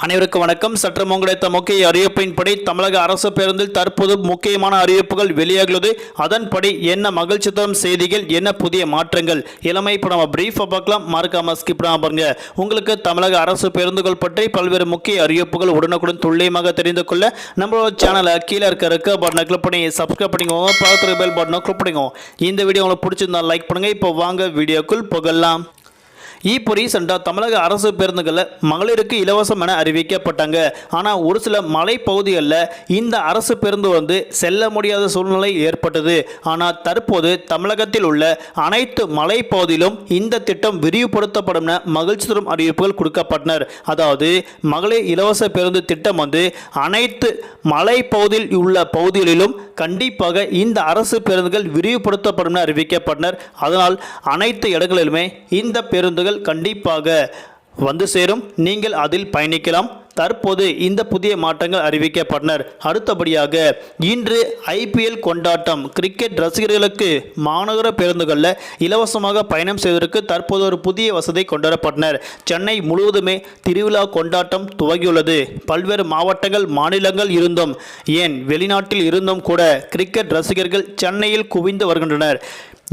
அனைவருக்கும் வணக்கம். சற்று கிடைத்த முக்கிய அறிவிப்பின்படி தமிழக அரசு பேருந்தில் தற்போது முக்கியமான அறிவிப்புகள் வெளியாகியுள்ளது. அதன்படி என்ன மகிழ்ச்சி தரும் செய்திகள் என்ன புதிய மாற்றங்கள்? இளமை இப்போ நம்ம பிரீஃபாக பார்க்கலாம். மறக்காம ஸ்கிப் பாருங்க. உங்களுக்கு தமிழக அரசு பேருந்துகள் பற்றி பல்வேறு முக்கிய அறிவிப்புகள் உடனுக்குடன் துல்லியமாக தெரிந்து கொள்ள நம்மளோட சேனலை கீழே இருக்க இருக்க பட்டனை கிளிக் பண்ணி சப்ஸ்கிரைப் பண்ணிக்கோங்க. பக்கத்தில் பெல் பட்டனை கிளிக் பண்ணிக்கோங்க. இந்த வீடியோ உங்களுக்கு பிடிச்சிருந்தா லைக் பண்ணுங்க. இப்போ வாங்க வீடியோக்குள் புகழலாம் இப்போ ரீசெண்டாக தமிழக அரசு பேருந்துகளில் மகளிருக்கு இலவசம் என அறிவிக்கப்பட்டாங்க. ஆனால் ஒரு சில மலைப்பகுதிகளில் இந்த அரசு பேருந்து வந்து செல்ல முடியாத சூழ்நிலை ஏற்பட்டது. ஆனால் தற்போது தமிழகத்தில் உள்ள அனைத்து மலைப்பகுதியிலும் இந்த திட்டம் விரிவுபடுத்தப்படும் என மகிழ்ச்சி தரும் அறிவிப்புகள் கொடுக்கப்பட்டனர். அதாவது மகளிர் இலவச பேருந்து திட்டம் வந்து அனைத்து மலைப்பகுதியில் உள்ள பகுதிகளிலும் கண்டிப்பாக இந்த அரசு பேருந்துகள் விரிவுபடுத்தப்படும் என அறிவிக்கப்பட்டனர். அதனால் அனைத்து இடங்களிலுமே இந்த பேருந்துகள் கண்டிப்பாக வந்து சேரும். நீங்கள் அதில் பயணிக்கலாம். தற்போது இந்த புதிய மாற்றங்கள் அறிவிக்கப்பட்டனர். அடுத்தபடியாக இன்று ஐபிஎல் கொண்டாட்டம். கிரிக்கெட் ரசிகர்களுக்கு மாநகர பேருந்துகளில் இலவசமாக பயணம் செய்வதற்கு தற்போது ஒரு புதிய வசதி கொண்டுவரப்பட்டனர். சென்னை முழுவதுமே திருவிழா கொண்டாட்டம் துவங்கியுள்ளது. பல்வேறு மாவட்டங்கள் மாநிலங்கள் இருந்தும் ஏன் வெளிநாட்டில் இருந்தும் கூட கிரிக்கெட் ரசிகர்கள் சென்னையில் குவிந்து வருகின்றனர்.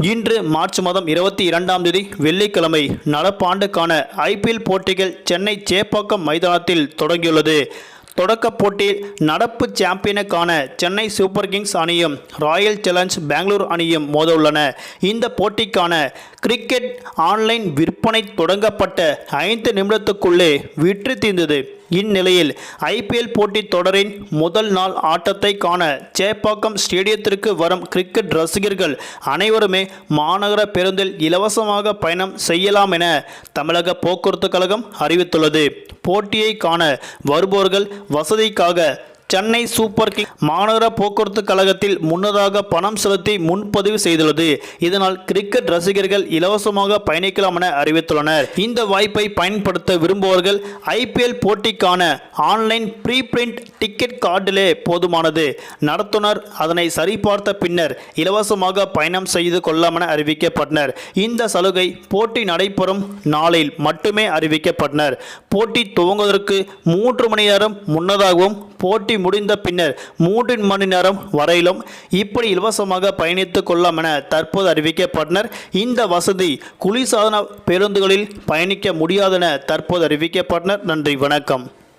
இன்று மார்ச் மாதம் இருபத்தி இரண்டாம் தேதி வெள்ளிக்கிழமை நடப்பாண்டுக்கான ஐபிஎல் போட்டிகள் சென்னை சேப்பாக்கம் மைதானத்தில் தொடங்கியுள்ளது. தொடக்கப் போட்டியில் நடப்பு சாம்பியனுக்கான சென்னை சூப்பர் கிங்ஸ் அணியும் ராயல் சேலஞ்ச் பெங்களூர் அணியும் மோத உள்ளன இந்த போட்டிக்கான கிரிக்கெட் ஆன்லைன் விற்பனை தொடங்கப்பட்ட ஐந்து நிமிடத்துக்குள்ளே விற்று தீர்ந்தது. இந்நிலையில் ஐபிஎல் போட்டித் தொடரின் முதல் நாள் ஆட்டத்தை காண சேப்பாக்கம் ஸ்டேடியத்திற்கு வரும் கிரிக்கெட் ரசிகர்கள் அனைவருமே மாநகர பேருந்தில் இலவசமாக பயணம் செய்யலாம் என தமிழக போக்குவரத்து கழகம் அறிவித்துள்ளது. போட்டியை காண வருபவர்கள் வசதிக்காக சென்னை சூப்பர் கிங் மாநகர போக்குவரத்து கழகத்தில் முன்னதாக பணம் செலுத்தி முன்பதிவு செய்துள்ளது. இதனால் கிரிக்கெட் ரசிகர்கள் இலவசமாக பயணிக்கலாம் என அறிவித்துள்ளனர். இந்த வாய்ப்பை பயன்படுத்த விரும்புபவர்கள் ஐபிஎல் போட்டிக்கான ஆன்லைன் ப்ரீ பிரிண்ட் டிக்கெட் கார்டிலே போதுமானது. நடத்துனர் அதனை சரிபார்த்த பின்னர் இலவசமாக பயணம் செய்து கொள்ளலாம் என அறிவிக்கப்பட்டனர். இந்த சலுகை போட்டி நடைபெறும் நாளில் மட்டுமே அறிவிக்கப்பட்டனர். போட்டி துவங்குவதற்கு மூன்று மணி நேரம் முன்னதாகவும் போட்டி முடிந்த பின்னர் மூன்று மணி நேரம் வரையிலும் இப்படி இலவசமாக பயணித்துக் கொள்ளலாம் என தற்போது அறிவிக்கப்பட்டனர். இந்த வசதி குளிர்சாதன பேருந்துகளில் பயணிக்க முடியாதென தற்போது அறிவிக்கப்பட்டனர். நன்றி வணக்கம்.